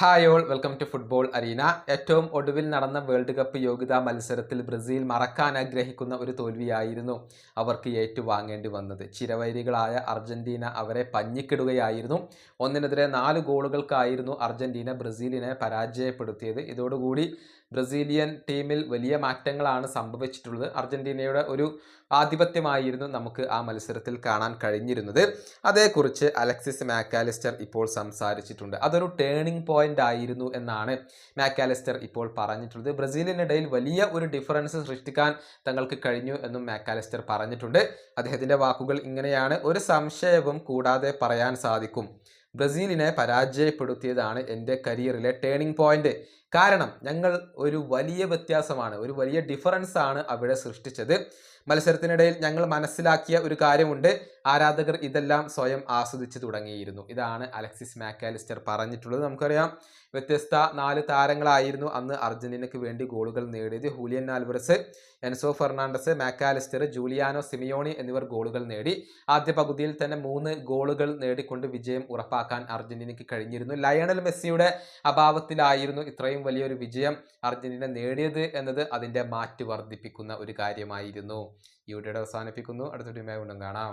Hi all welcome to football arena ഏറ്റവും ഒടുവിൽ നടന്ന വേൾഡ് കപ്പ് യോഗ്യതാ മത്സരത്തിൽ ബ്രസീൽ മറക്കാൻ ആഗ്രഹിക്കുന്ന ഒരു തോൽവിയായിരുന്നു അവർക്ക് ഏറ്റുവാങ്ങേണ്ടി വന്നത്. ചിരവൈരികളായ അർജന്റീന അവരെ പഞ്ഞിക്കിടുകയായിരുന്നു. ഒന്നിനെതിരെ നാല് ഗോളുകൾക്കായിരുന്നു അർജന്റീന ബ്രസീലിനെ പരാജയപ്പെടുത്തിയത്. ഇതോടുകൂടി ബ്രസീലിയൻ ടീമിൽ വലിയ മാറ്റങ്ങളാണ് സംഭവിച്ചിട്ടുള്ളത്. അർജന്റീനയുടെ ഒരു ആധിപത്യമായിരുന്നു നമുക്ക് ആ മത്സരത്തിൽ കാണാൻ കഴിഞ്ഞിരുന്നത്. അതേക്കുറിച്ച് അലക്സിസ് മാക്കാലിസ്റ്റർ ഇപ്പോൾ സംസാരിച്ചിട്ടുണ്ട്. അതൊരു ടേണിംഗ് പോയിന്റ് ആയിരുന്നു എന്നാണ് മാക്കാലിസ്റ്റർ ഇപ്പോൾ പറഞ്ഞിട്ടുള്ളത്. ബ്രസീലിനിടയിൽ വലിയ ഒരു ഡിഫറൻസ് സൃഷ്ടിക്കാൻ തങ്ങൾക്ക് കഴിഞ്ഞു എന്നും മാക്കാലിസ്റ്റർ പറഞ്ഞിട്ടുണ്ട്. അദ്ദേഹത്തിന്റെ വാക്കുകൾ ഇങ്ങനെയാണ്. ഒരു സംശയവും കൂടാതെ പറയാൻ സാധിക്കും. ബ്രസീലിനെ പരാജയപ്പെടുത്തിയതാണ് എന്റെ കരിയറിലെ ടേണിംഗ് പോയിന്റ് കാരണം ഞങ്ങൾ ഒരു വലിയ വ്യത്യാസമാണ് ഒരു വലിയ ഡിഫറൻസ് ആണ് അവിടെ സൃഷ്ടിച്ചത്. മത്സരത്തിനിടയിൽ ഞങ്ങൾ മനസ്സിലാക്കിയ ഒരു കാര്യമുണ്ട്. ആരാധകർ ഇതെല്ലാം സ്വയം ആസ്വദിച്ചു തുടങ്ങിയിരുന്നു. ഇതാണ് അലക്സിസ് മാക്കാലിസ്റ്റർ പറഞ്ഞിട്ടുള്ളത്. നമുക്കറിയാം വ്യത്യസ്ത നാല് താരങ്ങളായിരുന്നു അന്ന് അർജന്റീനയ്ക്ക് വേണ്ടി ഗോളുകൾ നേടിയത്. Julian Alvarez Enzo Fernandez Mac Allister Giuliano Simeone എന്നിവർ ഗോളുകൾ നേടി. ആദ്യ പകുതിയിൽ തന്നെ മൂന്ന് ഗോളുകൾ നേടിക്കൊണ്ട് വിജയം ഉറപ്പാക്കാൻ അർജന്റീനയ്ക്ക് കഴിഞ്ഞിരുന്നു. ലയണൽ മെസ്സിയുടെ അഭാവത്തിലായിരുന്നു ഇത്രയും വലിയൊരു വിജയം അർജന്റീന നേടിയത് എന്നത് അതിന്റെ മാറ്റ് വർദ്ധിപ്പിക്കുന്ന ഒരു കാര്യമായിരുന്നു. ഈ വീഡിയോയുടെ അവസാനിപ്പിക്കുന്നു. അടുത്ത ടീമായി കൊണ്ടും കാണാം.